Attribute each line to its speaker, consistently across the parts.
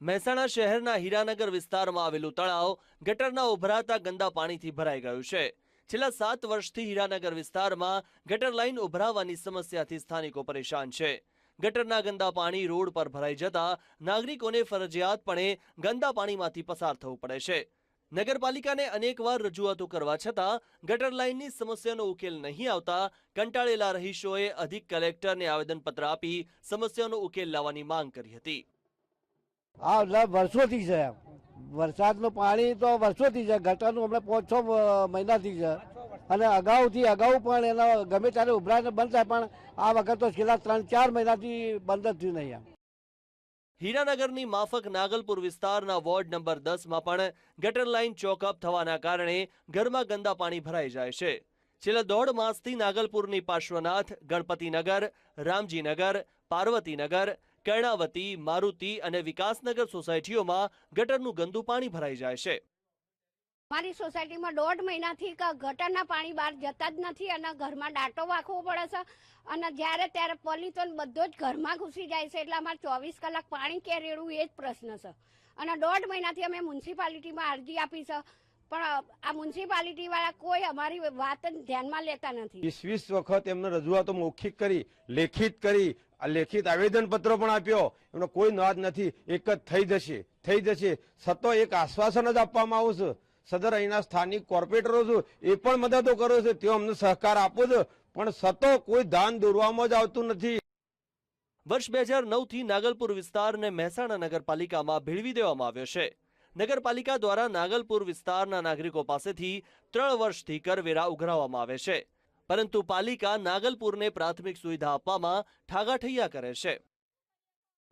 Speaker 1: મહેસાણા શહેરના હીરાનગર વિસ્તારમાં આવેલું તળાવ ગટરના ઉભરાતા ગંદા પાણીથી ભરાઈ ગયું છે. છેલ્લા સાત વર્ષથી હીરાનગર વિસ્તારમાં ગટર લાઇન ઉભરાવાની સમસ્યાથી સ્થાનિકો પરેશાન છે. ગટરના ગંદા પાણી રોડ પર ભરાઈ જતા નાગરિકોને ફરજિયાતપણે ગંદા પાણીમાંથી પસાર થવું પડે છે. નગરપાલિકાને અનેકવાર રજૂઆતો કરવા છતાં ગટર લાઇનની સમસ્યાનો ઉકેલ નહીં આવતા કંટાળેલા રહીશોએ અધિક કલેક્ટરને આવેદનપત્ર આપી સમસ્યાનો ઉકેલ લાવવાની માંગ કરી હતી.
Speaker 2: આ એટલે વર્ષોથી છે વરસાદનું પાણી તો વર્ષોથી છે. ગટરનું હમણાં પાંચ છ મહિનાથી છે. અને અગાઉથી, અગાઉ પણ એના ગમે ત્યારે ઉભરાઈને બંધ થાય, પણ આ વખત તો છેલ્લા ત્રણ, ચાર મહિનાથી બંધ જ થયું નહીં એમ.
Speaker 1: હીરાનગરની માફક નાગલપુર વિસ્તારના વોર્ડ નંબર દસમાં પણ ગટર લાઇન ચોકઅપ થવાના કારણે ઘરમાં ગંદા પાણી ભરાઈ જાય છે. છેલ્લા દોઢ માસથી નાગલપુરની પાર્શ્વનાથ, ગણપતિનગર, રામજીનગર, પાર્વતીનગર કર્ણાવતી મારુતિ અને વિકાસનગર સોસાયટીઓમાં ગટરનું ગંદુ પાણી ભરાઈ જાય છે.
Speaker 3: મારી સોસાયટીમાં દોઢ મહિનાથી ક- ગટરના પાણી બહાર જતા જ નથી અને ઘરમાં દાંટો વાખવો પડે છે. અને જ્યારે ત્યારે પલીતો ને બધો જ ઘરમાં ઘૂસી જાય છે એટલે અમારે ચોવીસ કલાક પાણી ક્યાં રેડવું એ જ પ્રશ્ન છે. અને દોઢ મહિનાથી અમે મ્યુનિસિપાલિટીમાં અરજી આપી છે. પણ આ મ્યુનિસિપાલિટી વાળા કોઈ અમારી વાત ધ્યાનમાં લેતા નથી.
Speaker 4: વીસ વીસ વખત એમને રજૂઆતો મૌખિક કરી લેખિત કરી આ લેખિત આવેદનપત્રો પણ આપ્યો. એમનો કોઈ નાદ નથી. એક જ થઈ જશે. થઈ જશે. સતો એક આશ્વાસન જ આપવામાં આવશે. સદર અહીંના સ્થાનિક કોર્પોરેટરો છું, એ પણ મદદો કરો છે. તેઓ અમને સહકાર આપો છો. પણ સતો કોઈ દાન દોરવામાં જ આવતું નથી.
Speaker 1: વર્ષ બે હજાર નવથી નાગલપુર વિસ્તારને મહેસાણા નગરપાલિકામાં ભેળવી દેવામાં આવ્યો છે. નગરપાલિકા દ્વારા નાગલપુર વિસ્તારના નાગરિકો પાસેથી ત્રણ વર્ષથી કરવેરા ઉઘરાવવામાં આવે છે. પરંતુ પાલિકા નાગલપુરને પ્રાથમિક સુવિધા આપવામાં ઠાગાઠૈયા કરે છે.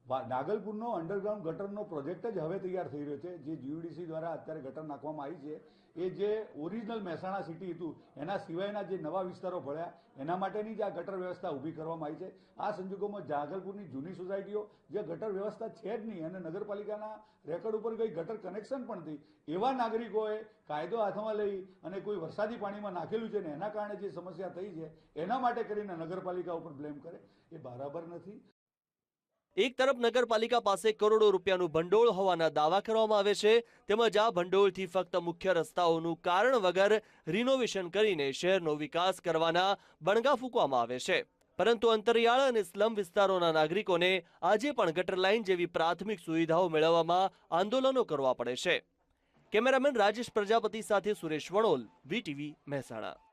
Speaker 5: નાગલપુરનો અંડરગ્રાઉન્ડ ગટરનો પ્રોજેક્ટ જ હવે તૈયાર થઈ રહ્યો છે. જે જીયુડીસી દ્વારા અત્યારે ગટર નાખવામાં આવી છે. એ જે ઓરિજિનલ મહેસાણા સિટી હતું, એના સિવાયના જે નવા વિસ્તારો ભળ્યા, એના માટેની જ આ ગટર વ્યવસ્થા ઊભી કરવામાં આવી છે. આ સંજોગોમાં જાગલપુરની જૂની સોસાયટીઓ જે ગટર વ્યવસ્થા છે જ નહીં, અને નગરપાલિકાના રેકોર્ડ ઉપર કંઈ ગટર કનેક્શન પણ નથી એવા નાગરિકોએ કાયદો હાથમાં લઈ અને કોઈ વરસાદી પાણીમાં નાખેલું છે ને એના કારણે જે સમસ્યા થઈ છે, એના માટે કરીને નગરપાલિકા ઉપર બ્લેમ કરે. એ બરાબર નથી.
Speaker 1: એક તરફ નગરપાલિકા પાસે કરોડો રૂપિયાનું ભંડોળ હોવાના દાવા કરવામાં આવે છે, તેમજ આ ભંડોળથી ફક્ત મુખ્ય રસ્તાઓનું કારણ વગર રિનોવેશન કરીને શહેરનો વિકાસ કરવાના બણગા ફૂંકવામાં આવે છે. પરંતુ અંતરિયાળ અને સ્લમ વિસ્તારોના નાગરિકોને આજે પણ ગટર લાઇન જેવી પ્રાથમિક સુવિધાઓ મેળવવામાં આંદોલનો કરવા પડે છે. કેમેરામેન રાજેશ પ્રજાપતિ સાથે સુરેશ વણોલ, વીટીવી મહેસાણા.